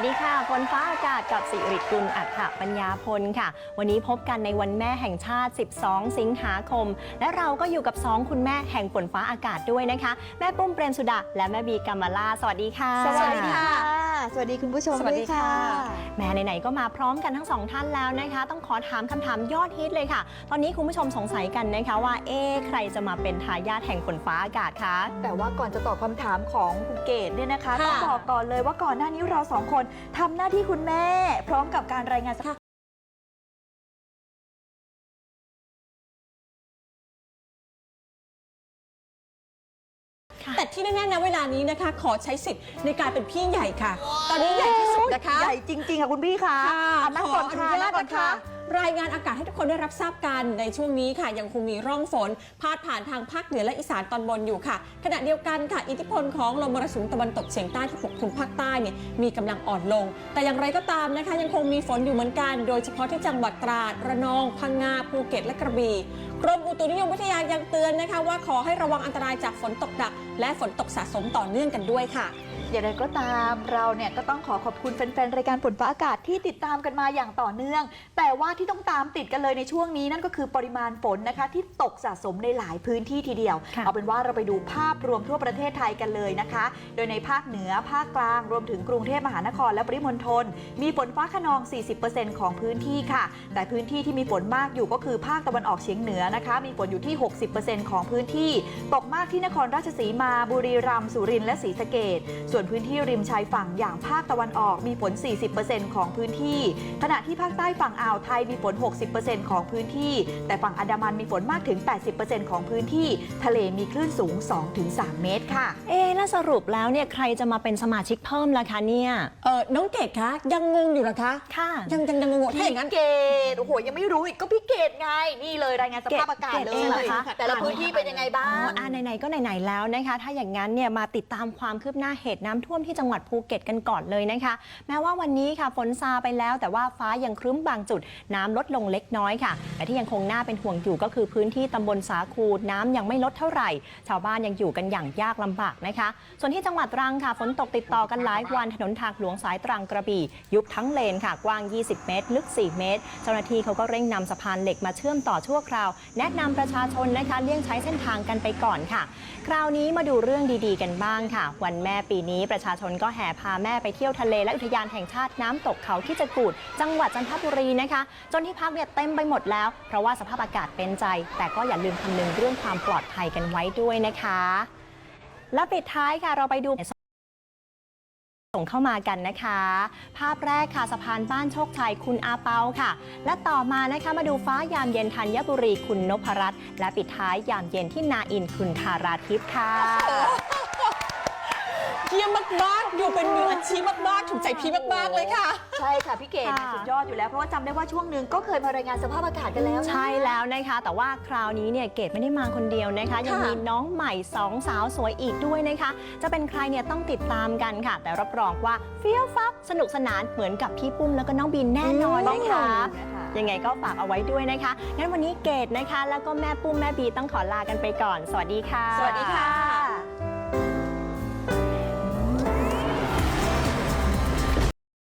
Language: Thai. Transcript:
วัสดีค่ะฝนฟ้าอากาศกับสิริกุลอัฏฐปัญญาพลค่ะ วันนี้พบกันในวันแม่แห่งชาติ 12 สิงหาคม และเราก็อยู่กับ 2 คุณแม่แห่งฝนฟ้าอากาศด้วยนะคะ แม่ปุ้มเปรมสุดาและแม่บีกัมมาลาสวัสดีค่ะ สวัสดีค่ะ สวัสดีคุณผู้ชมสวัสดีด้วยค่ะแม่ไหนๆก็มาพร้อมกันทั้งสองท่านแล้วนะคะ ต้องขอถามคำถามยอดฮิตเลยค่ะ ตอนนี้คุณผู้ชมสงสัยกันนะคะว่าเอ๊ะใครจะมาเป็นทายาทแห่งฝนฟ้าอากาศคะแต่ว่าก่อนจะตอบคำถามของคุณเกดเนี่ยนะคะค่ะต้องบอกก่อนเลยว่าก่อนหน้านี้เราสองคนทำหน้าที่คุณแม่ พร้อมกับการรายงานสภาพ แต่ที่แน่ๆนะเวลานี้นะคะ ขอใช้สิทธิ์ในการเป็นพี่ใหญ่ค่ะ ตอนนี้ใหญ่ที่สุดนะคะใหญ่จริง ๆ ค่ะคุณพี่คะค่ะอะนั่งขก่ออนอนุค่ะญานั่ตงก่อนนะค่ะคะรายงานอากาศให้ทุกคนได้รับทราบกันในช่วงนี้ค่ะ ยังคงมีร่องฝน พาดผ่านทางภาคเหนือและอีสานตอนบนอยู่ค่ะ ขณะเดียวกันค่ะ อิทธิพลของลมมรสุมตะวันตกเฉียงใต้ที่ปกคลุมภาคใต้เนี่ยมีกำลังอ่อนลง แต่อย่างไรก็ตามนะคะ ยังคงมีฝนอยู่เหมือนกัน โดยเฉพาะที่จังหวัดตราดระนองพังงาภูเก็ตและกระบี่ กรมอุตุนิยมวิทยายังเตือนนะคะว่าขอให้ระวังอันตรายจากฝนตกหนักและฝนตกสะสมต่อเนื่องกันด้วยค่ะ อย่างไรก็ตามเราเนี่ยก็ต้องขอขอบคุณแฟนๆ รายการฝนฟ้าอากาศที่ติดตามกันมาอย่างต่อเนื่อง แต่ว่าที่ต้องตามติดกันเลยในช่วงนี้นั่นก็คือปริมาณฝนนะคะ ที่ตกสะสมในหลายพื้นที่ทีเดียวค่ะเอาเป็นว่าเราไปดูภาพรวมทั่วประเทศไทยกันเลยนะคะ โดยในภาคเหนือภาคกลางรวมถึงกรุงเทพมหานครและปริมณฑลมีฝนฟ้าขนอง 40%ของพื้นที่ค่ะ แต่พื้นที่ที่มีฝนมากอยู่ก็คือภาคตะวันออกเฉียงเหนือนะคะ มีฝนอยู่ที่ 60%ของพื้นที่ ตกมากที่นครราชสีมาบุรีรัมย์สุรินทร์และศรีสะเกษส่วนพื้นที่ริมชายฝั่งอย่างภาคตะวันออกมีฝน 40%ของพื้นที่ ขณะที่ภาคใต้ฝั่งอ่าวไทยมีฝน 60%ของพื้นที่ แต่ฝั่งอันดามันมีฝนมากถึง 80%ของพื้นที่ ทะเลมีคลื่นสูง 2-3 เมตรค่ะ เอ๊ะแล้วสรุปแล้วเนี่ยใครจะมาเป็นสมาชิกเพิ่มล่ะคะเนี่ยเออน้องเกดคะยังงงอยู่เหรอคะค่ะยังยังยังงงถ้าอย่างนั้นเกตโอ้โหยังไม่รู้อีกก็พี่เกตไงนี่เลยรายงานสภาพอากาศเกตเลเองเหรอยคะแต่ละพื้นที่เป็นยังไงบ้าอ๋องอ่าไหนๆก็ไหนๆแล้วนะคะ ถ้าอย่างนั้นเนี่ยมาติดตามความคืบหน้าเหตุน้ำท่วมที่จังหวัดภูเก็ตกันก่อนเลยนะคะ แม้ว่าวันนี้ค่ะฝนซาไปแล้ว แต่ว่าฟ้ายังครึ้มบางจุด น้ำลดลงเล็กน้อยค่ะ แต่ที่ยังคงน่าเป็นห่วงอยู่ก็คือพื้นที่ตำบลสาคูน้ำยังไม่ลดเท่าไหร่ ชาวบ้านยังอยู่กันอย่างยากลำบากนะคะ ส่วนที่จังหวัดตรังค่ะฝนตกติดต่อกันหลายวันถนนทางหลวงสายตรังกระบี่ ยุบทั้งเลนค่ะกว้าง 20 เมตร ลึก 4 เมตร เจ้าหน้าที่เขาก็เร่งนำสะพานเหล็กมาเชื่อมต่อชั่วคราว แนะนำประชาชนนะคะเลี่ยงใช้เส้นทางกันไปก่อนค่ะ คราวนี้มาดูเรื่องดีๆ กันบ้างค่ะ วันแม่ปีนี้ประชาชนก็แห่พาแม่ไปเที่ยวทะเลและอุทยานแห่งชาติน้ำตกเขาที่จะกูด จังหวัดจันทบุรีนะคะ จนที่พักเนี่ยเต็มไปหมดแล้ว เพราะว่าสภาพอากาศเป็นใจ แต่ก็อย่าลืมคำนึงเรื่องความปลอดภัยกันไว้ด้วยนะคะ และปิดท้ายค่ะเราไปดูส่งเข้ามากันนะคะ ภาพแรกค่ะสะพานบ้านโชคชัยคุณอาเปาค่ะ และต่อมานะคะมาดูฟ้ายามเย็นธัญบุรีคุณนพรัตน์และปิดท้ายยามเย็นที่นาอินคุณธาราทิพย์ค่ะ เยี่ยมมากๆ อยู่เป็นมืออาชีพมากๆ ถูกใจพี่มากๆเลยค่ะ ใช่ค่ะ พี่เกดค่ะ สุดยอดอยู่แล้ว เพราะว่าจำได้ว่าช่วงหนึ่งก็เคยมารายงานสภาพอากาศกันแล้วนะ ใช่แล้วนะคะ แต่ว่าคราวนี้เนี่ยเกดไม่ได้มาคนเดียวนะคะ ยังมีน้องใหม่สองสาวสวยอีกด้วยนะคะ จะเป็นใครเนี่ยต้องติดตามกันค่ะ แต่รับรองว่าเฟี้ยวฟับสนุกสนานเหมือนกับพี่ปุ้มแล้วก็น้องบินแน่นอนต้องนะคะลองนะคะ ยังไงก็ฝากเอาไว้ด้วยนะคะงั้นวันนี้เกดนะคะ แล้วก็แม่ปุ้มแม่บีต้องขอลากันไปก่อน สวัสดีค่ะ สวัสดีค่ะ